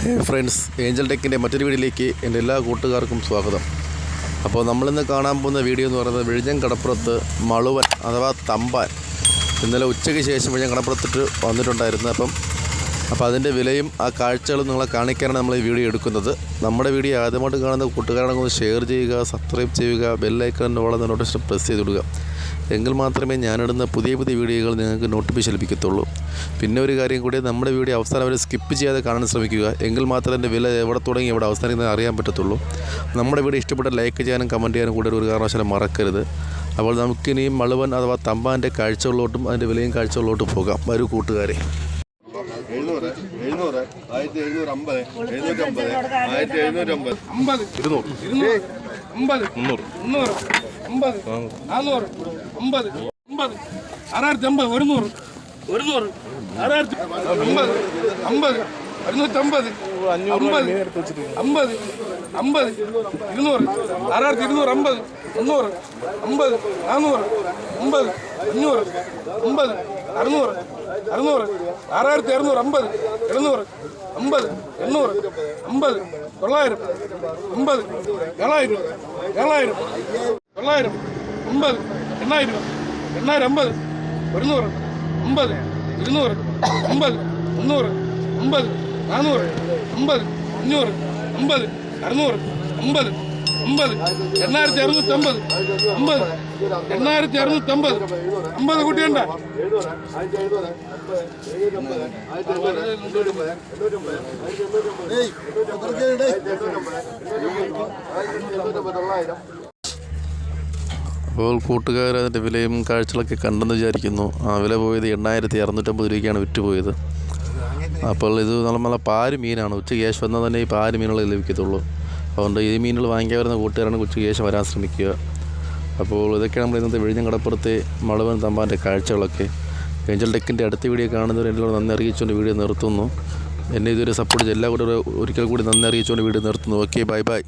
ഹേ friends Angel ടെക്കിന്റെ മറ്റൊരു വീഡിയോയിലേക്ക് എന്റെ എല്ലാ കൂട്ടുകാർക്കും സ്വാഗതം. അപ്പോൾ നമ്മളിന്ന് കാണാൻ പോകുന്ന വീഡിയോ എന്ന് പറയുന്നത് വിഴിഞ്ഞം കടപ്പുറത്ത് മളുവൻ അഥവാ തമ്പാൻ. ഇന്നലെ ഉച്ചയ്ക്ക് ശേഷം വിഴിഞ്ഞം കടപ്പുറത്തിട്ട് വന്നിട്ടുണ്ടായിരുന്നു. അപ്പം അപ്പോൾ അതിന്റെ വിലയും ആ കാഴ്ചകളും നിങ്ങളെ കാണിക്കാനാണ് നമ്മൾ ഈ വീഡിയോ എടുക്കുന്നത്. നമ്മുടെ വീഡിയോ ആദ്യമായിട്ട് കാണുന്ന കൂട്ടുകാരാണെങ്കിൽ ഒന്ന് ഷെയർ ചെയ്യുക സബ്സ്ക്രൈബ് ചെയ്യുക ബെല്ലൈക്കൺ വളരെ നോട്ടിഫിക്കേഷൻ പ്രസ് ചെയ്ത് എങ്കിൽ മാത്രമേ ഞാനിടുന്ന പുതിയ പുതിയ വീഡിയോകൾ നിങ്ങൾക്ക് നോട്ടിഫിക്കേഷൻ ലഭിക്കത്തുള്ളൂ. പിന്നെ ഒരു കാര്യം കൂടി നമ്മുടെ വീഡിയോ അവസാനം വരെ സ്കിപ്പ് ചെയ്യാതെ കാണാൻ ശ്രമിക്കുക. എങ്കിൽ മാത്രമേ എന്റെ വില എവിടെ തുടങ്ങി എവിടെ അവസാനിക്കുന്നത് അറിയാൻ പറ്റത്തുള്ളൂ. നമ്മുടെ വീഡിയോ ഇഷ്ടപ്പെട്ട ലൈക്ക് ചെയ്യാനും കമന്റ് ചെയ്യാനും കൂടെ ഒരു കാരണവശാലും മറക്കരുത്. അപ്പോൾ നമുക്കിനിയും മളുവൻ അഥവാ തമ്പാന്റെ കാഴ്ചകളിലോട്ടും അതിന്റെ വിലയും കാഴ്ചകളിലോട്ടും പോകാം. വരൂ കൂട്ടുകാരെ. ആയിരത്തി എഴുന്നൂറ് അമ്പത്. എഴുന്നൂറ്റി അമ്പത്. ആയിരത്തി എഴുന്നൂറ്റി അമ്പത്. അമ്പത്. ഇരുന്നൂറ്. ഇരുന്നൂറ്. അമ്പത്. മുന്നൂറ്. മുന്നൂറ്. അമ്പത്. നാനൂറ്. അമ്പത്. അമ്പത്. ആറായിരത്തി അമ്പത്. ഒരുന്നൂറ്. ഒരുന്നൂറ്. ആറായിരത്തി അമ്പത്. അമ്പത്. ഒരുന്നൂറ്റമ്പത്. അമ്പത്. അമ്പത്. അമ്പത്. ഇരുന്നൂറ്. ആറായിരത്തി ഇരുന്നൂറ് അമ്പത്. മുന്നൂറ്. അമ്പത്. നാന്നൂറ് അമ്പത്. അഞ്ഞൂറ്. അമ്പത്. അറുന്നൂറ്. അറുന്നൂറ്. ആറായിരത്തി അറുന്നൂറ് അമ്പത്. എഴുന്നൂറ് അമ്പത്. എണ്ണൂറ് അമ്പത്. തൊള്ളായിരം അമ്പത്. ഏഴായിരം ഏഴായിരം തൊള്ളായിരം അമ്പത്. എണ്ണായിരം എണ്ണായിരം അമ്പത്. ഒരുന്നൂറ് അമ്പത്. ഇരുന്നൂറ് അമ്പത്. മുന്നൂറ് അമ്പത്. നാനൂറ് അമ്പത്. അഞ്ഞൂറ് അമ്പത്. അറുന്നൂറ് അമ്പത്. അമ്പത്. എണ്ണായിരത്തി അറുന്നൂറ്റി അമ്പത്. അമ്പത് എണ്ണായിരത്തി അറുന്നൂറ്റി അമ്പത് അമ്പത് അമ്പത് തൊള്ളായിരം അപ്പോൾ കൂട്ടുകാർ അതിന്റെ വിലയും കാഴ്ചകളൊക്കെ കണ്ടെന്ന് വിചാരിക്കുന്നു. ആ വില പോയത് എണ്ണായിരത്തി അറുന്നൂറ്റമ്പത് രൂപയ്ക്കാണ് വിറ്റ് പോയത് അപ്പോൾ ഇത് നല്ല പാര് മീനാണ്. ഉച്ചയ്ക്ക് ശേഷം വന്നാൽ തന്നെ ഈ പാര് മീനുകളെ ലഭിക്കത്തുള്ളൂ. അതുകൊണ്ട് ഈ മീനുകൾ വാങ്ങിക്കാൻ വരുന്ന കൂട്ടുകാരാണ് ഉച്ചയ്ക്ക് ശേഷം വരാൻ ശ്രമിക്കുക. അപ്പോൾ ഇതൊക്കെയാണ് നമ്മൾ ഇന്നത്തെ വിഴിഞ്ഞം കടപ്പുറത്തെ മളവൻ തമ്പാന്റെ കാഴ്ചകളൊക്കെ. ഏഞ്ചൽ ടെക്കിന്റെ അടുത്ത വീഡിയോ കാണുന്നവർ എല്ലാവരും നന്ദി അറിയിച്ചുകൊണ്ട് വീഡിയോ നിർത്തുന്നു. എന്നെ ഇതുവരെ സപ്പോർട്ട് ചെയ്ത് എല്ലാ കൂടെ ഒരിക്കൽ കൂടി നന്ദി അറിയിച്ചുകൊണ്ട് വീഡിയോ നിർത്തുന്നു. Okay bye bye